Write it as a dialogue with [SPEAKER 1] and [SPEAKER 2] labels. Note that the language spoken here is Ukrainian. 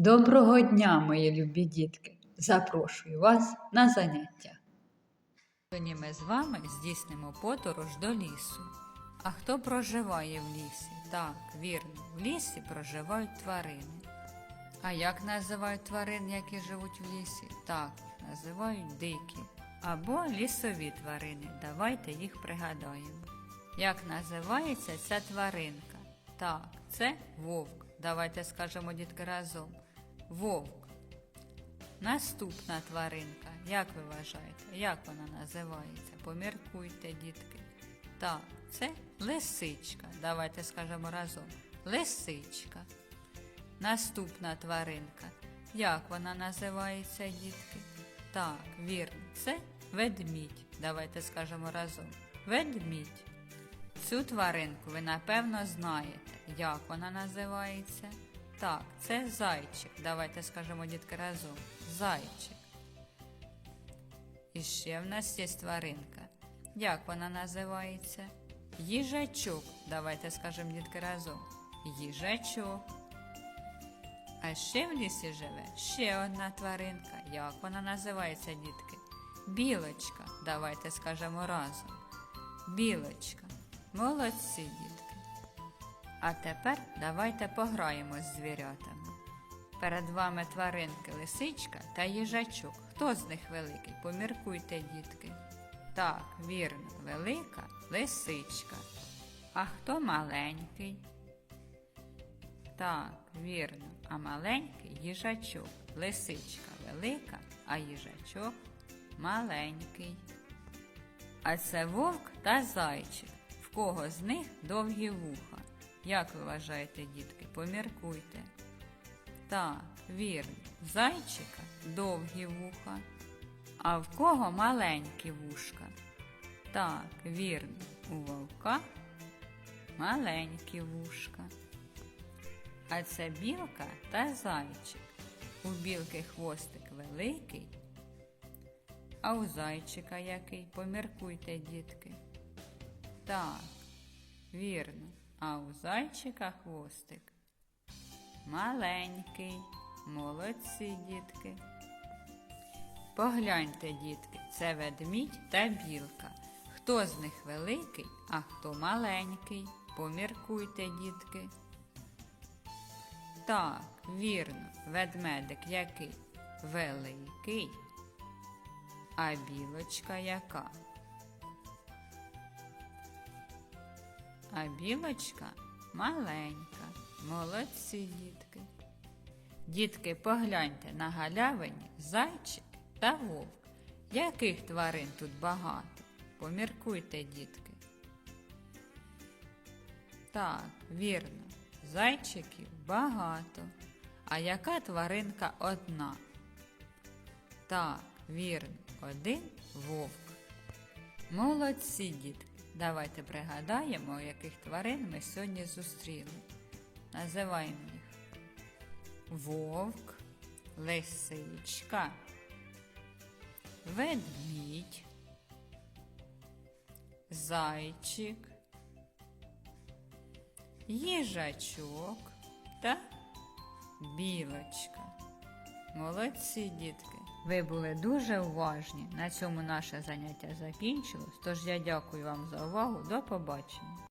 [SPEAKER 1] Доброго дня, мої любі дітки! Запрошую вас на заняття. Сьогодні ми з вами здійснимо подорож до лісу. А хто проживає в лісі? Так, вірно, в лісі проживають тварини. А як називають тварин, які живуть в лісі? Так, називають дикі або лісові тварини. Давайте їх пригадаємо. Як називається ця тваринка? Так, це вовк. Давайте скажемо дітки разом. Вовк. Наступна тваринка. Як ви вважаєте? Як вона називається? Поміркуйте, дітки. Так, це лисичка. Давайте скажемо разом. Лисичка. Наступна тваринка. Як вона називається, дітки? Так, вірно, це ведмідь. Давайте скажемо разом. Ведмідь. Цю тваринку ви напевно знаєте. Як вона називається? Так, це зайчик. Давайте скажемо дітки разом. Зайчик. І ще в нас є тваринка. Як вона називається? Їжачок. Давайте скажемо дітки разом. Їжачок. А ще в лісі живе ще одна тваринка. Як вона називається, дітки? Білочка. Давайте скажемо разом. Білочка. Молодці, дітки. А тепер давайте пограємо з звірятами. Перед вами тваринки лисичка та їжачок. Хто з них великий? Поміркуйте, дітки. Так, вірно, велика лисичка. А хто маленький? Так, вірно, а маленький їжачок. Лисичка велика, а їжачок маленький. А це вовк та зайчик. В кого з них довгі вуха? Як ви вважаєте, дітки? Поміркуйте. Так, вірно, в зайчика довгі вуха. А в кого маленькі вушка? Так, вірно, у вовка маленькі вушка. А це білка та зайчик. У білки хвостик великий, а у зайчика який? Поміркуйте, дітки. Так, вірно, а у зайчика хвостик маленький. Молодці, дітки. Погляньте, дітки, це ведмідь та білка. Хто з них великий, а хто маленький? Поміркуйте, дітки. Так, вірно, ведмедик який? Великий. А білочка яка? А білочка маленька. Молодці, дітки. Дітки, погляньте на галявині зайчик та вовк. Яких тварин тут багато? Поміркуйте, дітки. Так, вірно, зайчиків багато. А яка тваринка одна? Так, вірно, один вовк. Молодці, дітки. Давайте пригадаємо, яких тварин ми сьогодні зустріли. Називаємо їх вовк, лисичка, ведмідь, зайчик, їжачок та білочка. Молодці, дітки! Ви були дуже уважні. На цьому наше заняття закінчилось. Тож я дякую вам за увагу. До побачення.